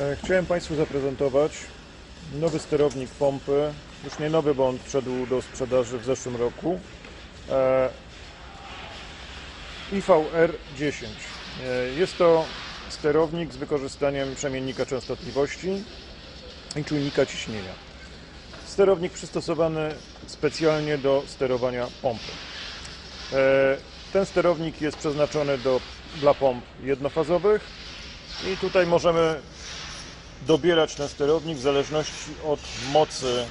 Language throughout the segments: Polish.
E, Chciałem Państwu zaprezentować nowy sterownik pompy. Już nie nowy, bo on wszedł do sprzedaży w zeszłym roku. E, IVR-10. E, Jest to sterownik z wykorzystaniem przemiennika częstotliwości i czujnika ciśnienia. Sterownik przystosowany specjalnie do sterowania pompy. Ten sterownik jest przeznaczony do, dla pomp jednofazowych i tutaj możemy dobierać ten sterownik w zależności od mocy,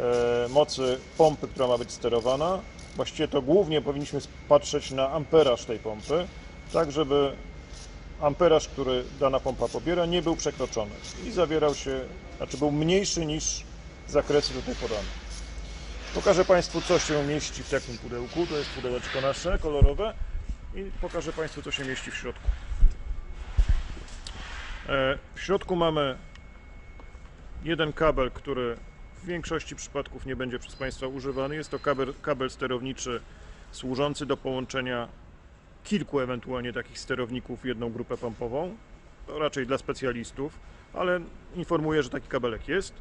e, mocy pompy, która ma być sterowana. Właściwie to głównie powinniśmy patrzeć na amperaż tej pompy, tak żeby amperaż, który dana pompa pobiera, nie był przekroczony i zawierał się, znaczy był mniejszy niż zakresy tutaj podane. Pokażę Państwu, co się mieści w takim pudełku. To jest pudełeczko nasze, kolorowe i pokażę Państwu, co się mieści w środku. E, W środku mamy jeden kabel, który w większości przypadków nie będzie przez Państwa używany. Jest to kabel, kabel sterowniczy służący do połączenia kilku ewentualnie takich sterowników w jedną grupę pompową. To raczej dla specjalistów, ale informuję, że taki kabelek jest.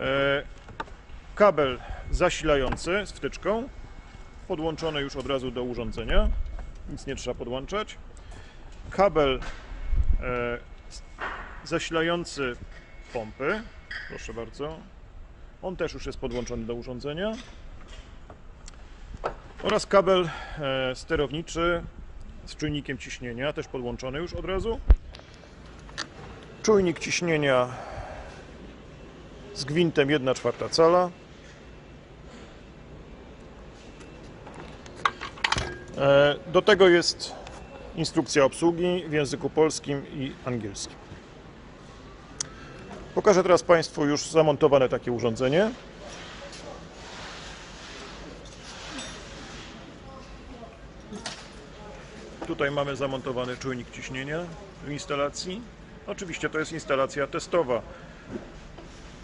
E, Kabel zasilający z wtyczką, podłączony już od razu do urządzenia, nic nie trzeba podłączać. Kabel zasilający pompy, proszę bardzo. On też już jest podłączony do urządzenia. Oraz kabel e, sterowniczy z czujnikiem ciśnienia, też podłączony już od razu. Czujnik ciśnienia z gwintem 1 czwarta cala. E, Do tego jest instrukcja obsługi w języku polskim i angielskim. Pokażę teraz Państwu już zamontowane takie urządzenie. Tutaj mamy zamontowany czujnik ciśnienia w instalacji. Oczywiście to jest instalacja testowa.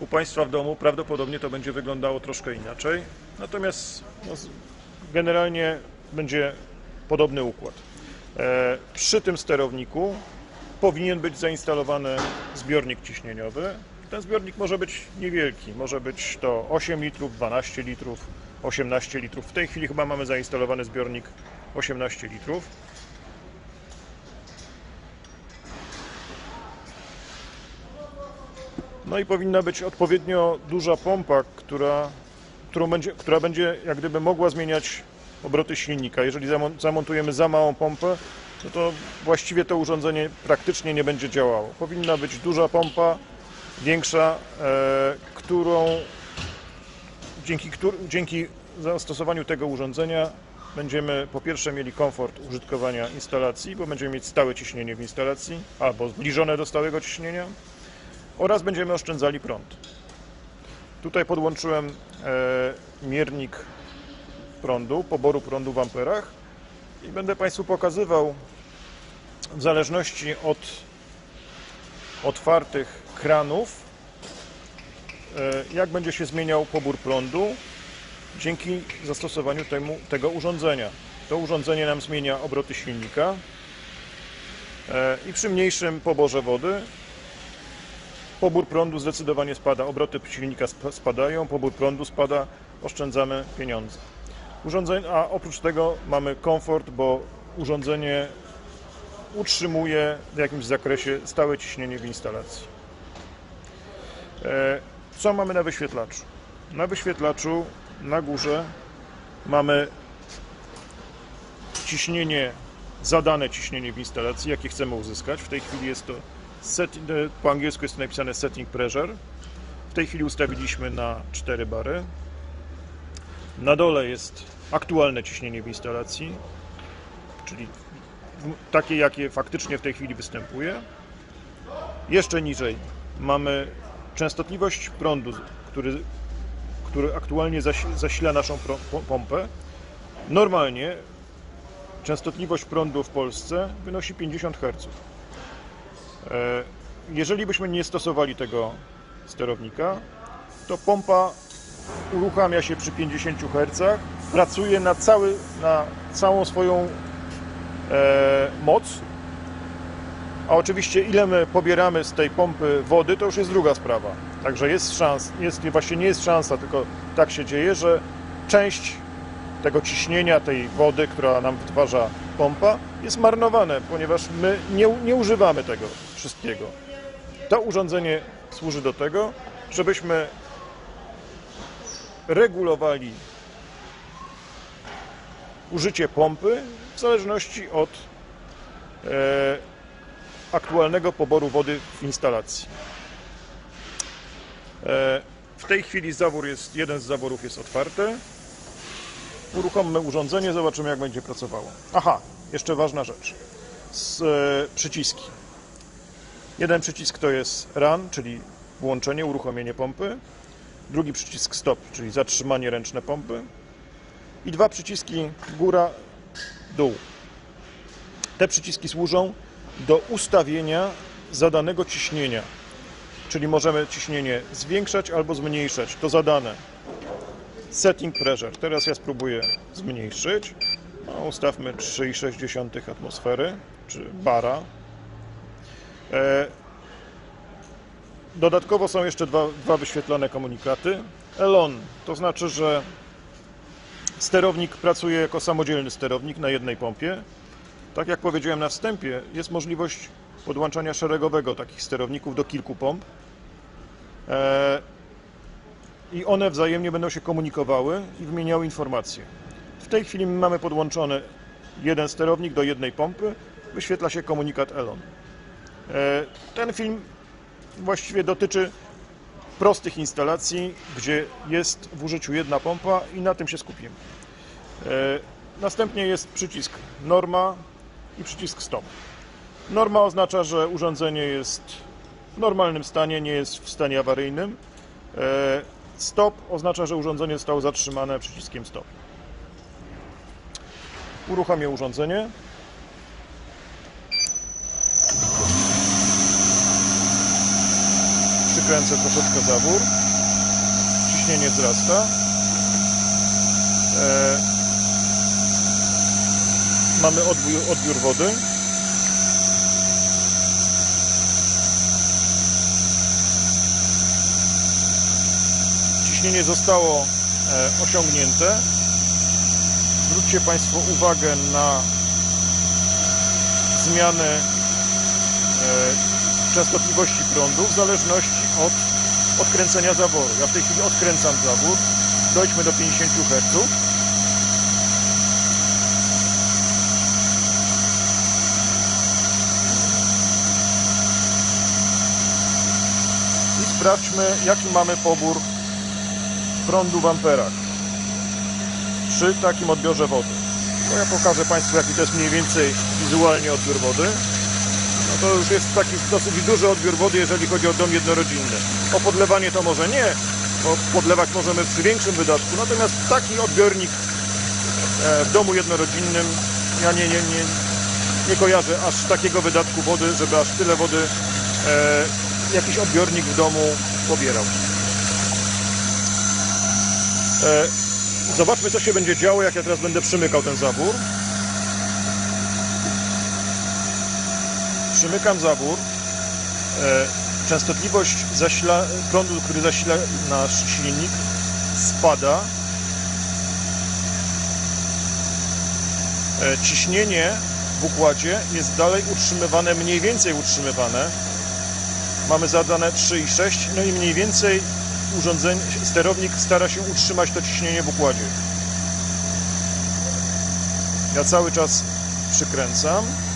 U Państwa w domu prawdopodobnie to będzie wyglądało troszkę inaczej. Natomiast no, generalnie będzie podobny układ. E, przy tym sterowniku powinien być zainstalowany zbiornik ciśnieniowy. Ten zbiornik może być niewielki, może być to 8 litrów, 12 litrów, 18 litrów. W tej chwili chyba mamy zainstalowany zbiornik 18 litrów. No i powinna być odpowiednio duża pompa, która, którą będzie, która będzie jak gdyby mogła zmieniać obroty silnika. Jeżeli zamon- zamontujemy za małą pompę, no to właściwie to urządzenie praktycznie nie będzie działało. Powinna być duża pompa, większa, e, którą dzięki, któr- dzięki zastosowaniu tego urządzenia będziemy po pierwsze mieli komfort użytkowania instalacji, bo będziemy mieć stałe ciśnienie w instalacji albo zbliżone do stałego ciśnienia oraz będziemy oszczędzali prąd. Tutaj podłączyłem e, miernik prądu, poboru prądu w amperach i będę Państwu pokazywał w zależności od otwartych kranów, e, jak będzie się zmieniał pobór prądu dzięki zastosowaniu temu, tego urządzenia. To urządzenie nam zmienia obroty silnika e, i przy mniejszym poborze wody pobór prądu zdecydowanie spada, obroty silnika sp- spadają, pobór prądu spada, oszczędzamy pieniądze. Urządzenie, a oprócz tego mamy komfort, bo urządzenie utrzymuje w jakimś zakresie stałe ciśnienie w instalacji. E, Co mamy na wyświetlaczu? Na wyświetlaczu na górze mamy ciśnienie, zadane ciśnienie w instalacji, jakie chcemy uzyskać. W tej chwili jest to set, e, po angielsku jest to napisane setting pressure. W tej chwili ustawiliśmy na 4 bary. Na dole jest aktualne ciśnienie w instalacji, czyli takie, jakie faktycznie w tej chwili występuje. Jeszcze niżej mamy częstotliwość prądu, który, który aktualnie zasi- zasila naszą pompę. Normalnie częstotliwość prądu w Polsce wynosi 50 Hz. E, Jeżeli byśmy nie stosowali tego sterownika, to pompa uruchamia się przy 50 Hz, pracuje na, cały, na całą swoją e, moc, A oczywiście ile my pobieramy z tej pompy wody, to już jest druga sprawa. Także jest szans, jest, właśnie nie jest szansa, tylko tak się dzieje, że część tego ciśnienia tej wody, która nam wytwarza pompa, jest marnowane, ponieważ my nie, nie używamy tego wszystkiego. To urządzenie służy do tego, żebyśmy regulowali użycie pompy w zależności od e, aktualnego poboru wody w instalacji. E, w tej chwili zawór jest, jeden z zaworów jest otwarty. Uruchommy urządzenie, zobaczymy jak będzie pracowało. Aha, jeszcze ważna rzecz. Z, e, przyciski. Jeden przycisk to jest run, czyli włączenie, uruchomienie pompy. Drugi przycisk stop, czyli zatrzymanie ręczne pompy. I dwa przyciski góra, dół. Te przyciski służą do ustawienia zadanego ciśnienia. Czyli możemy ciśnienie zwiększać albo zmniejszać. To zadane. Setting pressure. Teraz ja spróbuję zmniejszyć. No, ustawmy 3,6 atmosfery, czy bara. Dodatkowo są jeszcze dwa, dwa wyświetlane komunikaty. Elon, to znaczy, że sterownik pracuje jako samodzielny sterownik na jednej pompie. Tak jak powiedziałem na wstępie, jest możliwość podłączania szeregowego takich sterowników do kilku pomp. E, I one wzajemnie będą się komunikowały i wymieniały informacje. W tej chwili mamy podłączony jeden sterownik do jednej pompy. Wyświetla się komunikat Elon. E, Ten film właściwie dotyczy prostych instalacji, gdzie jest w użyciu jedna pompa i na tym się skupimy. E, Następnie jest przycisk norma i przycisk stop. Norma oznacza, że urządzenie jest w normalnym stanie, nie jest w stanie awaryjnym. E, Stop oznacza, że urządzenie zostało zatrzymane przyciskiem stop. Uruchomię urządzenie. Przykręcę troszeczkę zawór. Ciśnienie wzrasta. E, mamy odbiór, odbiór wody. Ciśnienie zostało e, osiągnięte. Zwróćcie Państwo uwagę na zmianę e, częstotliwości prądu w zależności od odkręcenia zaworu. Ja w tej chwili odkręcam zawór. Dojdźmy do 50 Hz. I sprawdźmy, jaki mamy pobór prądu w amperach przy takim odbiorze wody. To ja pokażę Państwu, jaki to jest mniej więcej wizualnie odbiór wody. To już jest taki dosyć duży odbiór wody, jeżeli chodzi o dom jednorodzinny. O podlewanie to może nie, bo podlewać możemy przy większym wydatku, natomiast taki odbiornik e, w domu jednorodzinnym ja nie, nie, nie, nie kojarzę aż takiego wydatku wody, żeby aż tyle wody e, jakiś odbiornik w domu pobierał. E, Zobaczmy, co się będzie działo, jak ja teraz będę przymykał ten zawór. Przymykam zawór. E, Częstotliwość zasila, prądu, który zasila nasz silnik, spada. E, Ciśnienie w układzie jest dalej utrzymywane, mniej więcej utrzymywane. Mamy zadane 3,6, no i mniej więcej urządzenie, sterownik stara się utrzymać to ciśnienie w układzie. Ja cały czas przykręcam.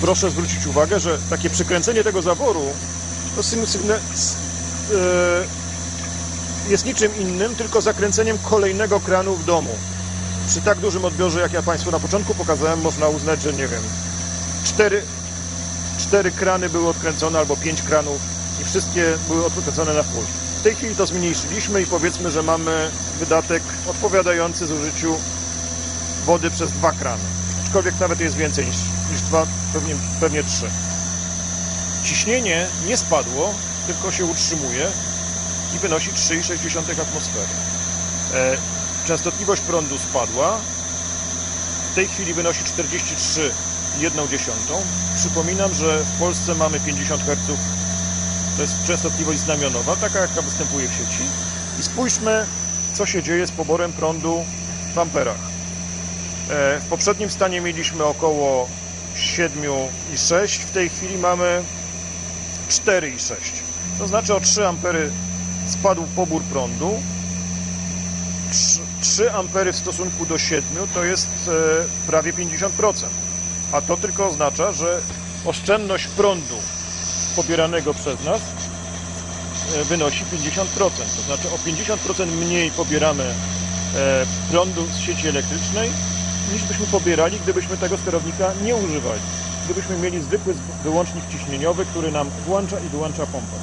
Proszę zwrócić uwagę, że takie przykręcenie tego zaworu to e, jest niczym innym, tylko zakręceniem kolejnego kranu w domu. Przy tak dużym odbiorze, jak ja Państwu na początku pokazałem, można uznać, że nie wiem, cztery, cztery krany były odkręcone albo pięć kranów i wszystkie były odkręcone na full. W tej chwili to zmniejszyliśmy i powiedzmy, że mamy wydatek odpowiadający zużyciu wody przez dwa krany. Aczkolwiek nawet jest więcej niż, niż dwa, pewnie, pewnie trzy. Ciśnienie nie spadło, tylko się utrzymuje i wynosi 3,6 atmosfery. E, częstotliwość prądu spadła. W tej chwili wynosi 43 1 dziesiątą. Przypominam, że w Polsce mamy 50 Hz, to jest częstotliwość znamionowa, taka jaka występuje w sieci. I spójrzmy, co się dzieje z poborem prądu w amperach. E, W poprzednim stanie mieliśmy około 7,6, w tej chwili mamy 4,6. To znaczy o 3 ampery spadł pobór prądu. 3, 3 ampery w stosunku do 7 to jest e, prawie 50%. A to tylko oznacza, że oszczędność prądu pobieranego przez nas e, wynosi 50%. To znaczy o 50% mniej pobieramy e, prądu z sieci elektrycznej niż byśmy pobierali, gdybyśmy tego sterownika nie używali. Gdybyśmy mieli zwykły wyłącznik ciśnieniowy, który nam włącza i wyłącza pompę.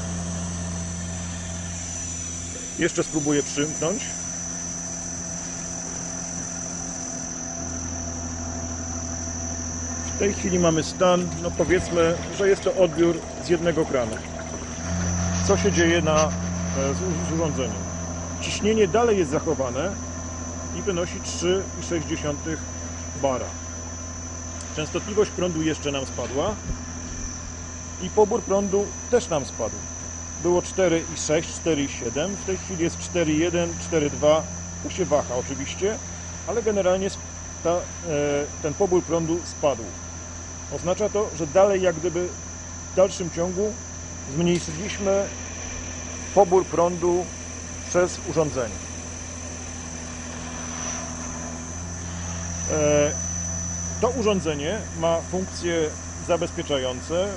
Jeszcze spróbuję przymknąć. W tej chwili mamy stan, no powiedzmy, że jest to odbiór z jednego kranu. Co się dzieje na, e, z, z urządzeniem? Ciśnienie dalej jest zachowane i wynosi 3,6 bara. Częstotliwość prądu jeszcze nam spadła i pobór prądu też nam spadł. Było 4,6, 4,7, w tej chwili jest 4,1, 4,2. To się waha oczywiście, ale generalnie ta, e, ten pobór prądu spadł. Oznacza to, że dalej jak gdyby w dalszym ciągu zmniejszyliśmy pobór prądu przez urządzenie. To urządzenie ma funkcje zabezpieczające,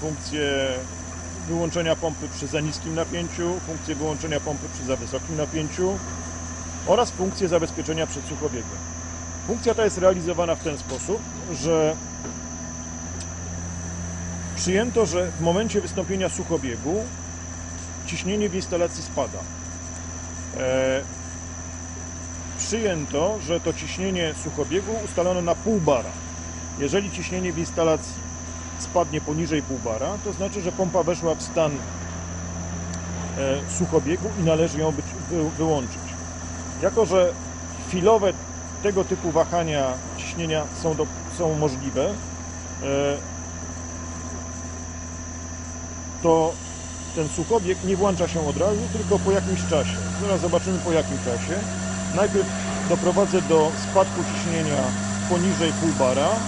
funkcję wyłączenia pompy przy za niskim napięciu, funkcję wyłączenia pompy przy za wysokim napięciu oraz funkcję zabezpieczenia przed suchobiegiem. Funkcja ta jest realizowana w ten sposób, że przyjęto, że w momencie wystąpienia suchobiegu ciśnienie w instalacji spada. Przyjęto, że to ciśnienie suchobiegu ustalono na pół bara. Jeżeli ciśnienie w instalacji spadnie poniżej pół bara, to znaczy, że pompa weszła w stan e, suchobiegu i należy ją wyłączyć. Jako, że chwilowe tego typu wahania ciśnienia są, do, są możliwe, e, to ten suchobieg nie włącza się od razu, tylko po jakimś czasie. Zaraz zobaczymy po jakim czasie. Najpierw doprowadzę do spadku ciśnienia poniżej pół bara,